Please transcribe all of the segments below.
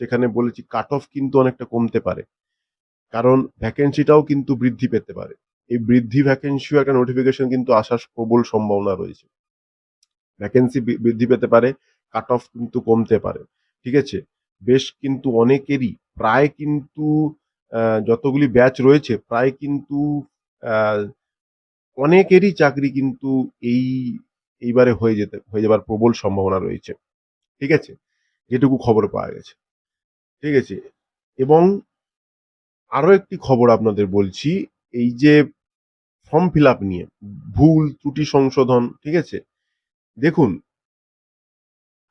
সেখানে বলেছি cut off কিন্তু অনেকটা কমতে পারে। কারণ ভ্যাকেন্সিটাও কিন্তু বৃদ্ধি পেতে পারে। এই বৃদ্ধি ভ্যাকেন্সিও একটা নোটিফিকেশন কিন্তু আসার প্রবল সম্ভাবনা রয়েছে। ভ্যাকেন্সি বৃদ্ধি পেতে পারে কাট অফ কিন্তু কমতে পারে। ঠিক আছে? বেশ কিন্তু অনেকেরই, প্রায় কিন্তু যতগুলি ব্যাচ রয়েছে, প্রায় কিন্তু অনেকেরই চাকরি কিন্তু এই, এইবারে হয়ে যেতে, হয়ে যাবার প্রবল সম্ভাবনা রয়েছে। ঠিক আছে? যেটুকু খবর পাওয়া গেছে। ঠিক আছে? এবং আরও একটি খবর আপনাদের বলছি, এই যে ফর্ম ফিল আপ নিয়ে, ভুল, ত্রুটি সংশোধন, ঠিক আছে? দেখুন,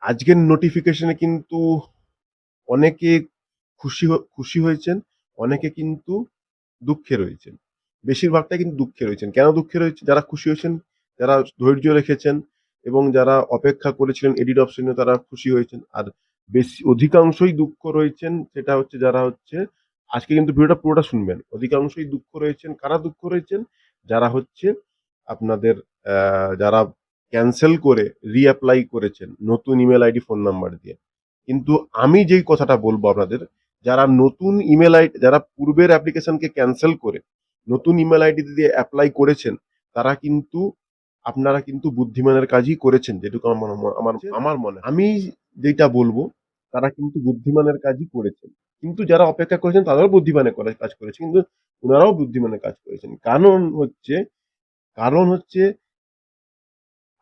আজকের নোটিফিকেশনে কিন্তু অনেকে খুশি খুশি হয়েছেন, অনেকে কিন্তু দুঃখে রয়েছেন। বেশিরভাগটাই কিন্তু দুঃখে রয়েছেন। কেন দুঃখে রয়েছে? যারা খুশি হয়েছেন, যারা ধৈর্য রেখেছেন এবং যারা অপেক্ষা করেছিলেন এডিট অপশনে তারা খুশি হয়েছেন। আর বেশি, অধিকাংশই দুঃখ রয়েছেন, সেটা হচ্ছে যারা হচ্ছে, আজকে কিন্তু ভিডিওটা পুরোটা শুনবেন। অধিকাংশই দুঃখ রয়েছেন। কারা দুঃখ রয়েছেন? যারা হচ্ছে আপনাদের যারা ক্যান্সেল করে রিঅ্যাপ্লাই করেছেন, নতুন ইমেল আইডি ফোন নাম্বার দিয়ে। কিন্তু আমি যেই কথাটা বলব আপনাদের, যারা নতুন ইমেল আইডি যারা পূর্বের অ্যাপ্লিকেশনকে ক্যান্সেল করে, নতুন ইমেল আইডি দিয়ে অ্যাপ্লাই করেছেন, তারা কিন্তু, আপনারা কিন্তু বুদ্ধিমানের কাজই করেছেন, যেটুকু আমার আমার আমার মনে আমি যেটা বলব, তারা কিন্তু বুদ্ধিমানের কাজই করেছেন। কিন্তু যারা অপেক্ষা করেছেন, তারাও বুদ্ধিমানের কাজ করেছে, কিন্তু ওনারাও বুদ্ধিমানের কাজ করেছেন। কারণ হচ্ছে কারণ হচ্ছে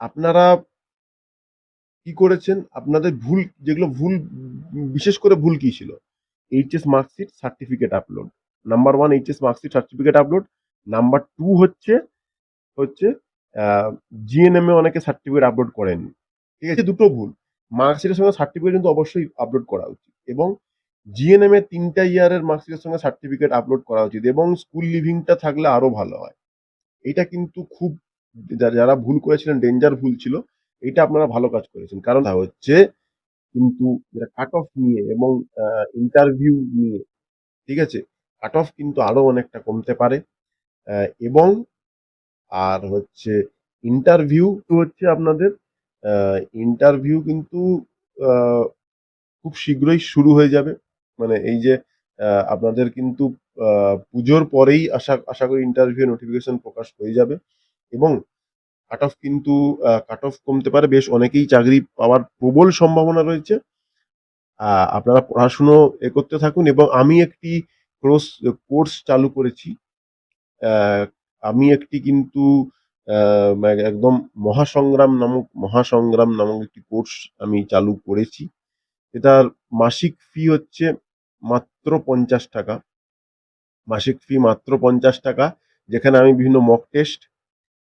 আপনারা কি করেছেন, আপনাদের ভুল, যেগুলো ভুল, বিশেষ করে ভুল কি ছিল? HS marksheet certificate upload number one HS marksheet certificate upload number two হচ্ছে হচ্ছে জিএনএম এ অনেকে সার্টিফিকেট আপলোড করেননি। ঠিক আছে, দুটো ভুল। মার্কশিটের সঙ্গে সার্টিফিকেট কিন্তু অবশ্যই আপলোড করা উচিত। এবং জিএনএম এ তিনটা ইয়ারের মার্কশিটের সঙ্গে সার্টিফিকেট আপলোড করা উচিত এবং স্কুল লিভিংটা থাকলে আরও ভালো হয়। এটা কিন্তু খুব যারা ভুল করেছিলেন ডেঞ্জার ভুল ছিল, এটা আপনারা ভালো কাজ করেছেন। কারণ হচ্ছে কিন্তু যেটা কাট অফ নিয়ে এবং ইন্টারভিউ নিয়ে, ঠিক আছে? কাট অফ কিন্তু আরও অনেকটা কমতে পারে এবং আর হচ্ছে ইন্টারভিউ হচ্ছে আপনাদের ইন্টারভিউ কিন্তু খুব শীঘ্রই শুরু হয়ে যাবে। মানে এই যে আপনাদের কিন্তু পুজোর পরেই আশা আশা করি ইন্টারভিউ নোটিফিকেশন প্রকাশ হয়ে যাবে। এবং কাট অফ কিন্তু কাট অফ কমতে পারে। বেশ অনেকেই চাকরি পাওয়ার প্রবল সম্ভাবনা রয়েছে। আপনারা পড়াশুনো এ করতে থাকুন এবং আমি একটি কোর্স কোর্স চালু করেছি। আমি একটি কিন্তু একদম মহাসংগ্রাম নামক মহাসংগ্রাম নামক একটি কোর্স আমি চালু করেছি। এটার মাসিক ফি হচ্ছে মাত্র পঞ্চাশ টাকা। মাসিক ফি মাত্র পঞ্চাশ টাকা। যেখানে আমি বিভিন্ন মক টেস্ট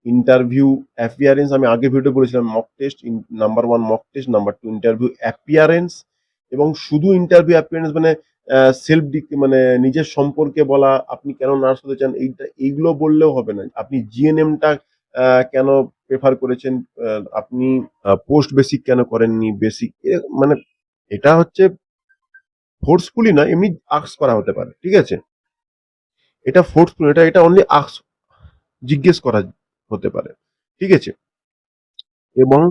ইন্টারভিউ অ্যাপিয়ারেন্স আমি আগে ভিডিও বলেছিলাম mock test number one mock test number two interview appearance এবং শুধু ইন্টারভিউ অ্যাপিয়ারেন্স মানে সেলফ ডিক মানে নিজের সম্পর্কে বলা, আপনি কেন নার্স হতে চান, এইটা, এইগুলো বললেও হবে না। আপনি জিএনএমটা কেন প্রেফার করেছেন? আপনি পোস্ট বেসিক কেন করেননি? বেসিক মানে এটা হচ্ছে ফোর্সফুলি নয়, এমনি আক্স করা হতে পারে, ঠিক আছে? এটা ফোর্সফুল এটা এটা অনলি আক্স জিজ্ঞেস করা হতে পারে, ঠিক আছে? এবং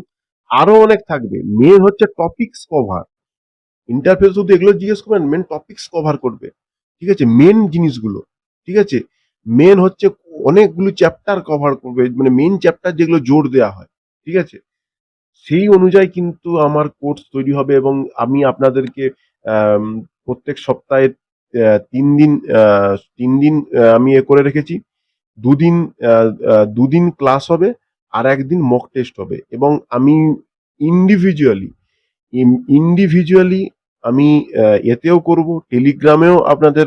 আরও অনেক থাকবে মেন হচ্ছে টপিকস কভার ইন্টারফেস শুধু এগুলো জিজ্ঞেস করবেন মেন টপিকস কভার করবে, ঠিক আছে? মেন জিনিসগুলো, ঠিক আছে? মেন হচ্ছে অনেকগুলো চ্যাপ্টার কভার করবে মানে মেন চ্যাপ্টার যেগুলো জোর দেওয়া হয়, ঠিক আছে? সেই অনুযায়ী কিন্তু আমার কোর্স তৈরি হবে এবং আমি আপনাদেরকে প্রত্যেক সপ্তাহে তিন দিন তিন দিন আমি এ করে রেখেছি। দুদিন দুদিন ক্লাস হবে আর একদিন মক টেস্ট হবে এবং আমি ইন্ডিভিজুয়ালি ইন্ডিভিজুয়ালি আমি এতেও করব টেলিগ্রামেও আপনাদের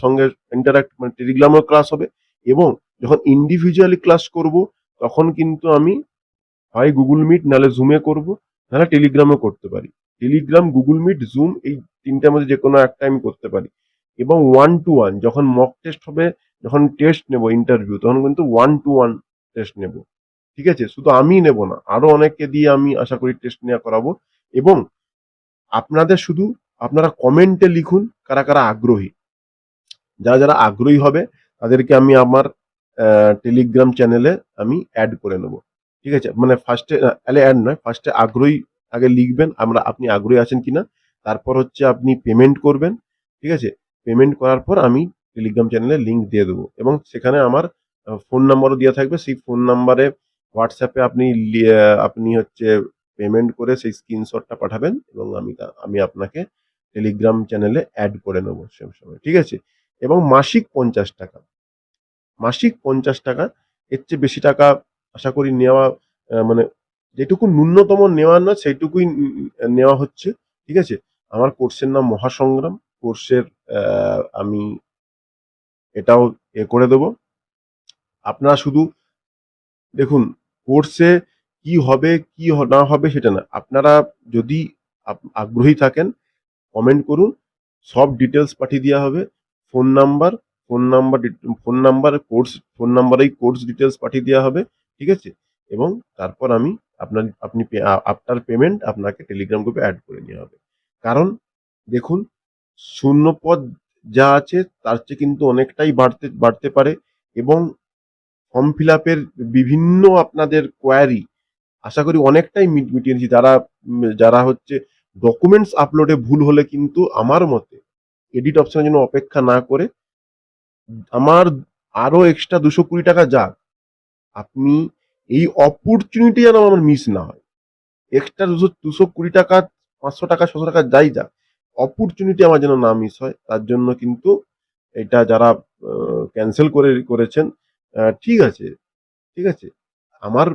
সঙ্গে ইন্টারাক্ট মানে টেলিগ্রামেও ক্লাস হবে। এবং যখন ইন্ডিভিজুয়ালি ক্লাস করব, তখন কিন্তু আমি হয় গুগল মিট নাহলে জুমে করব নাহলে টেলিগ্রামও করতে পারি। টেলিগ্রাম গুগল মিট জুম এই তিনটার মধ্যে যে কোনো একটা আমি করতে পারি। এবং ওয়ান টু ওয়ান যখন মক টেস্ট হবে, যখন টেস্ট নেব ইন্টারভিউ তখন কিন্তু ওয়ান টু ওয়ান টেস্ট নেব। ঠিক আছে? শুধু আমি নেব না, আরও অনেককে দিয়ে আমি আশা করি টেস্ট নেওয়া করাবো। এবং আপনাদের শুধু, আপনারা কমেন্টে লিখুন কারা কারা আগ্রহী। যারা যারা আগ্রহী হবে তাদেরকে আমি আমার টেলিগ্রাম চ্যানেলে আমি অ্যাড করে নেব। ঠিক আছে? মানে ফার্স্টে তাহলে অ্যাড নয় ফার্স্টে আগ্রহী আগে লিখবেন, আমরা, আপনি আগ্রহী আছেন কিনা। তারপর হচ্ছে আপনি পেমেন্ট করবেন, ঠিক আছে? পেমেন্ট করার পর আমি টেলিগ্রাম চ্যানেলে লিঙ্ক দিয়ে দেবো এবং সেখানে আমার ফোন নাম্বারও দেওয়া থাকবে। সেই ফোন নাম্বারে হোয়াটসঅ্যাপে আপনি আপনি হচ্ছে পেমেন্ট করে সেই স্ক্রিনশটটা পাঠাবেন এবং আমি আমি আপনাকে টেলিগ্রাম চ্যানেলে অ্যাড করে নেব সে সময়। ঠিক আছে? এবং মাসিক পঞ্চাশ টাকা। মাসিক পঞ্চাশ টাকা, এর চেয়ে বেশি টাকা আশা করি নেওয়া মানে যেটুকু ন্যূনতম নেওয়ার না, সেইটুকুই নেওয়া হচ্ছে, ঠিক আছে? আমার কোর্সের নাম মহাসংগ্রাম, কোর্সের আমি এটাও এ করে দেবো। আপনারা শুধু দেখুন, কোর্সে কি হবে, কি না হবে সেটা না, আপনারা যদি আগ্রহী থাকেন, কমেন্ট করুন, সব ডিটেলস পাঠিয়ে দেওয়া হবে। Phone number phone number phone number course, phone নাম্বারেই কোর্স ডিটেলস পাঠিয়ে দেওয়া হবে, ঠিক আছে? এবং তারপর আমি আপনার, আপনি আফটার পেমেন্ট আপনাকে টেলিগ্রাম গ্রুপে অ্যাড করে নেওয়া হবে। কারণ দেখুন, শূন্য পদ যা আছে তার চেয়ে কিন্তু অনেকটাই বাড়তে বাড়তে পারে এবং ফর্ম ফিল আপের বিভিন্ন আপনাদের কোয়ারি, আশা করি অনেকটাই মিট- মিটিয়ে নিয়েছি যারা যারা হচ্ছে ডকুমেন্টস আপলোডে ভুল হলে কিন্তু আমার মতে এডিট অপশনের জন্য অপেক্ষা না করে আমার আরও এক্সট্রা দুশো কুড়ি টাকা যাক। আপনি এই অপরচুনিটি যেন আমার মিস না হয়। এক্সট্রা দুশো দুশো কুড়ি টাকা, পাঁচশো টাকা, ছশো টাকা যাই যাক অপরচুনিটি আমার যেন না মিস হয়, তার জন্য কিন্তু এটা যারা ক্যান্সেল করে করেছেন ঠিক আছে ঠিক আছে। আমার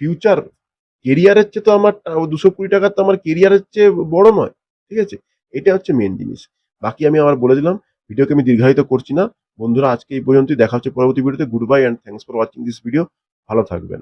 ফিউচার কেরিয়ারের চেয়ে তো আমার, দুশো কুড়ি টাকা তো আমার কেরিয়ারের চেয়ে বড় নয়, ঠিক আছে। এটা হচ্ছে মেন জিনিস। বাকি আমি আবার বলে দিলাম, ভিডিওকে আমি দীর্ঘায়িত করছি না। বন্ধুরা, আজকে এই পর্যন্তই। দেখা হচ্ছে পরবর্তী ভিডিওতে। Good bye and thanks for watching this video ভালো থাকবেন।